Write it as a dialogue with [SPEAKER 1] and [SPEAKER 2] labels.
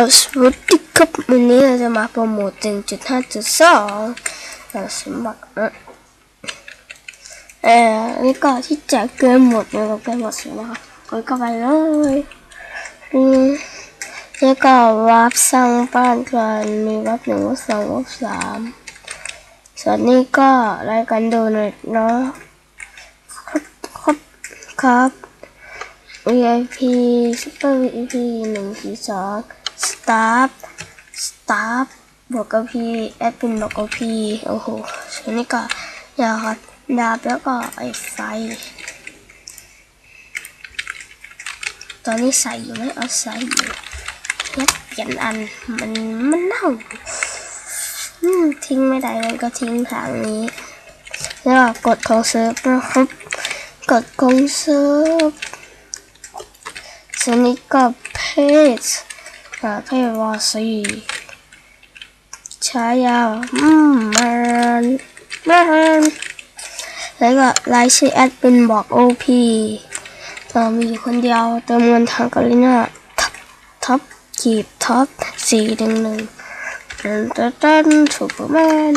[SPEAKER 1] สวัสดีครับวันนี้เราจะมาโปรโมท1.5.2เราสมัครเอ่อนี่ก็ที่แจกเกมหมดเลยเกมหมดสินะคะกดเข้าไปเลยอืมแล้วก็วับสร้างบ้านกันมีวับหนึ่งวับสองวับสามส่วนนี้ก็รายการดูหน่อยเนาะครับครับครับ VIP Super VIP หนึ่งสี่สอง Staff Staff บวกกับ P แอดเป็นบวกกับ P โอ้โหส่นนี้ก็ยาครับดาบแล้วก็ไอ้ไฟ ตอนนี้ใส่อยู่ไหมเอาใส่อยู่เฮ็ดเปลี่ยนอันมันมันเน่าทิ้งไม่ได้มันก็ทิ้งทางนี้แล้วก็กดของเซิร์ฟนะครับกดของเซิร์ฟ สนิกับเพจประเภทวาซีฉายาอืมมันมันแล้วก็รายชื่อแอดเป็นบอกโอพีเรามีอยู่คนเดียวเติมเงินทางกาลิน่าท็อปท็อปจีบท็อปสี่หนึ่งหนึ่งเต้นเต้นซูเปอร์แมน